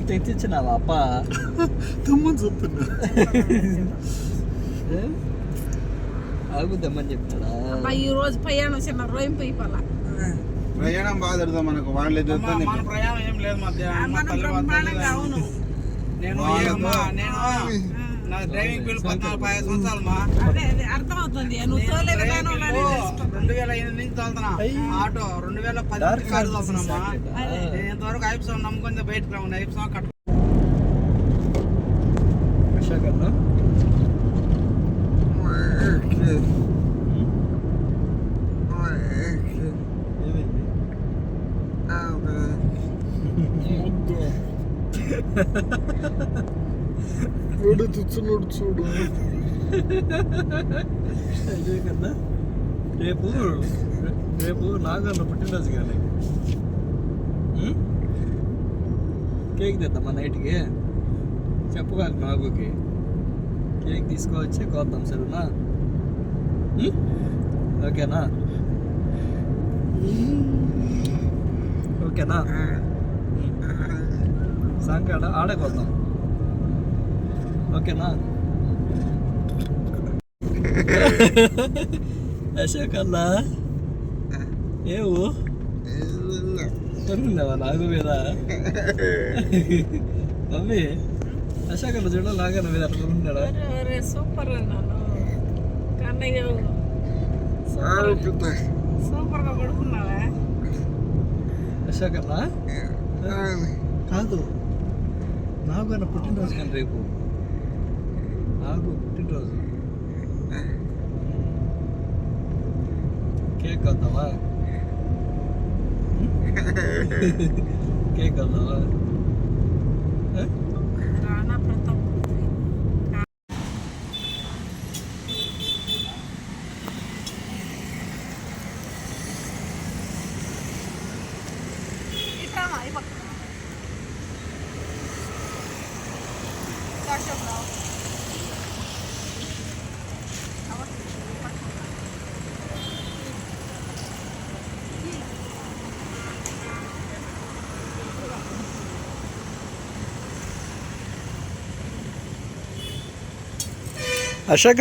నువ్వు తెచ్చిచ్చినావా అప్ప తమ్మని చెప్తున్నా ఏ? ఆగుద్దామని అబ్బా, ఈ రోజు ప్రయాణం చిన్న రోయింపు అయిపోలా ప్రయాణం బాగా జరుగుతుంది మనకు వాళ్ళు అమ్మా, మన ప్రయాణం ఏం లేదు మధ్య అవును. నేను నేను నా డ్రైవింగ్ ఫీల్డ్ పద్నాలుగు పదిహేను సంవత్సరాలు మా. అర్థమవుతుంది. రెండు వేల ఎనిమిది నుంచి తోలుతున్నా. ఆటో రెండు వేల పది నుంచి కారు? నేను ఇంతవరకు ఐప్సం నమ్ముకొని బయటకు రావు ఐప్సం కట్టు విశాఖలో? ఏమైంది? చూడు తుచ్చునోడు చూడు. అదే కదా రేపు రేపు నాగన్న పుట్టినరోజు కానీ? కేక్ తెద్దామా నైట్కి. చెప్పగాలి నాగుకి. కేక్ తీసుకువచ్చి కోద్దాం సరేనా? ఓకేనా? ఓకేనా? సాయంకాడ ఆడే కొద్దాం ఓకేనా అశోక్ అన్న ఏవు కొనుక్కున్నావా నాగు మీద మమ్మీ అశోక్ అన్న చూడ నాగన్న మీద అట్లా కొనుక్కున్నాడా ఒరే, ఒరే, సూపర్ అన్నాను కన్నయ్య సూపర్ సూపర్గా పడుకున్నావా అశోక్ అన్న కాదు నాగు అన్న పుట్టినరోజు కానీ రేపు నాగు పుట్టినరోజు కేక్ వద్దామా కేక్ వద్దామా ఏ? Rana Pratap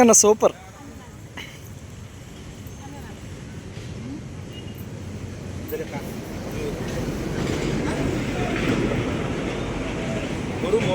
అన్న సూపర్ బరువు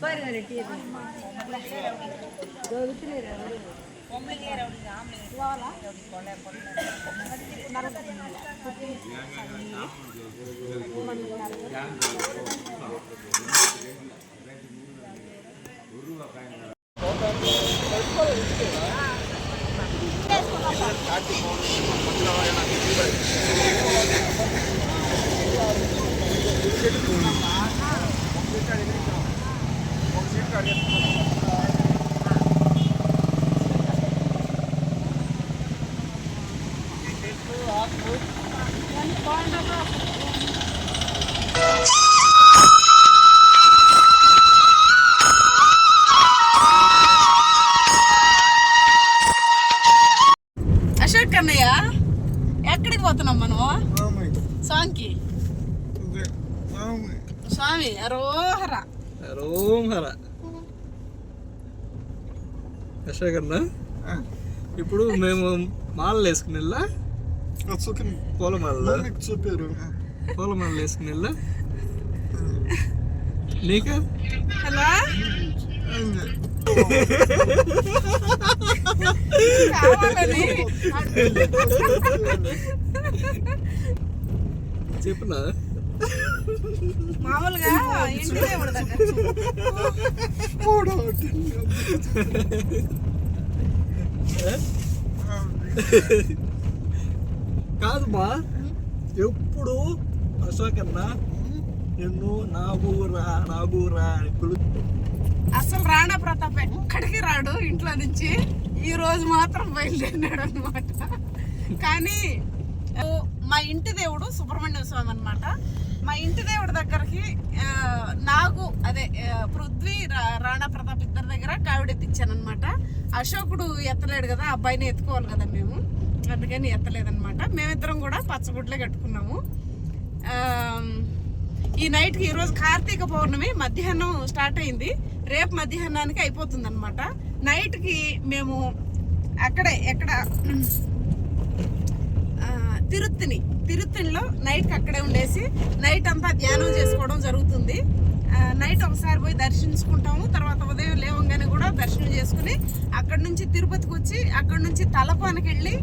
பாருங்க ரெட்டி பொம்பளைங்க అశోక్ కన్నయ్య ఎక్కడికి పోతున్నాం మనం? సాంగ్కి స్వామి అరోహర. రోమ్ హర అశోక్ అన్న ఇప్పుడు మేము మాలలు వేసుకుని వెళ్ళా పూల మాలలో చూపారు పూల మాలలు వేసుకుని వెళ్ళా నీకు హలో చెప్పునా మామూలుగా ఇంటి దేవుడి దగ్గర కాదు ఎప్పుడు అశోక్ అన్న నిన్ను నా ఊరా అని అసలు రాణా ప్రతాప్ ఎక్కడికి రాడు ఇంట్లో నుంచి? ఈ రోజు మాత్రం బయలుదేరినాడు అనమాట కానీ ఓ, మా ఇంటి దేవుడు సుబ్రహ్మణ్య స్వామి అన్నమాట. మా ఇంటి దేవుడి దగ్గరికి నాకు నాగు అదే పృథ్వీ రా- రాణా ప్రతాప్ ఇద్దరి దగ్గర కావిడెత్తిచ్చాను అనమాట అశోకుడు ఎత్తలేడు కదా ఆ అబ్బాయిని ఎత్తుకోవాలి కదా మేము. అందుకని ఎత్తలేదనమాట మేమిద్దరం కూడా పచ్చగుడ్లే కట్టుకున్నాము. ఈ నైట్కి ఈరోజు కార్తీక పౌర్ణమి మధ్యాహ్నం స్టార్ట్ అయింది. రేపు మధ్యాహ్నానికి అయిపోతుంది అనమాట నైట్కి మేము అక్కడే ఎక్కడ? తిరుత్తిని తిరుత్తినిలో నైట్కి అక్కడే ఉండేసి నైట్ అంతా ధ్యానం చేసుకోవడం జరుగుతుంది. నైట్ ఒకసారి పోయి దర్శించుకుంటాము తర్వాత ఉదయం లేవంగానే కూడా దర్శనం చేసుకుని అక్కడ నుంచి తిరుపతికి వచ్చి అక్కడ నుంచి తలపానికి వెళ్ళి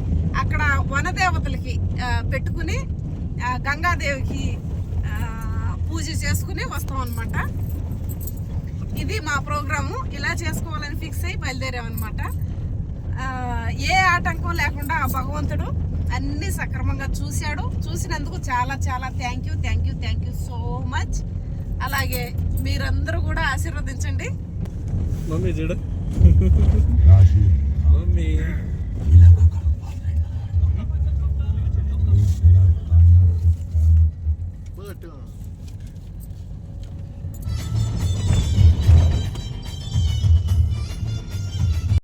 అక్కడ వనదేవతలకి పెట్టుకుని గంగాదేవికి పూజ చేసుకుని వస్తాం అనమాట ఇది మా ప్రోగ్రాము. ఇలా చేసుకోవాలని ఫిక్స్ అయ్యి బయలుదేరామన్నమాట. ఏ ఆటంకం లేకుండా ఆ భగవంతుడు అన్ని సక్రమంగా చూశాడు. చూసినందుకు చాలా చాలా thank you thank you thank you so much అలాగే మీరందరూ కూడా ఆశీర్వదించండి. మమ్మీ చూడు. మమ్మీ.